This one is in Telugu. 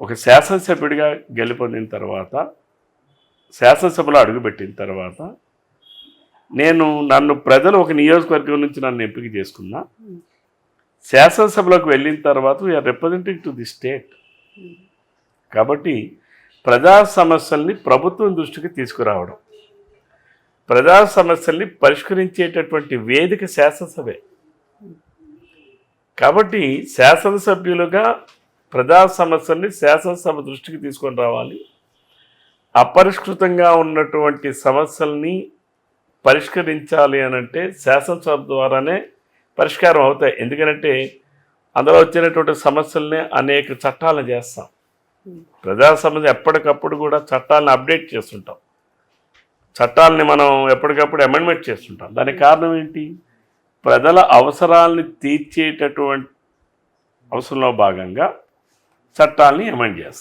ఒక శాసనసభ్యుడిగా గెలుపొందిన తర్వాత శాసనసభలో అడుగుపెట్టిన తర్వాత నేను నన్ను ప్రజలు ఒక నియోజకవర్గం నుంచి నన్ను ఎంపిక చేసుకున్నా శాసనసభలోకి వెళ్ళిన తర్వాత we are representing to the state కాబట్టి ప్రజా సమస్యల్ని ప్రభుత్వం దృష్టికి తీసుకురావడం ప్రజా సమస్యల్ని పరిష్కరించేటటువంటి వేదిక శాసనసభే. కాబట్టి శాసనసభ్యులుగా ప్రజా సమస్యల్ని శాసనసభ దృష్టికి తీసుకొని రావాలి. అపరిష్కృతంగా ఉన్నటువంటి సమస్యల్ని పరిష్కరించాలి అని అంటే శాసనసభ ద్వారానే పరిష్కారం అవుతాయి. ఎందుకంటే అందులో వచ్చినటువంటి సమస్యల్ని అనేక చట్టాలను చేస్తాం. ప్రజా సమస్య ఎప్పటికప్పుడు కూడా చట్టాలను అప్డేట్ చేస్తుంటాం. చట్టాలని మనం ఎప్పటికప్పుడు అమెండ్మెంట్ చేస్తుంటాం. దానికి కారణం ఏంటి? ప్రజల అవసరాలని తీర్చేటటువంటి అవసరంలో భాగంగా చట్టాలని అమెండ్ చేస్తాం.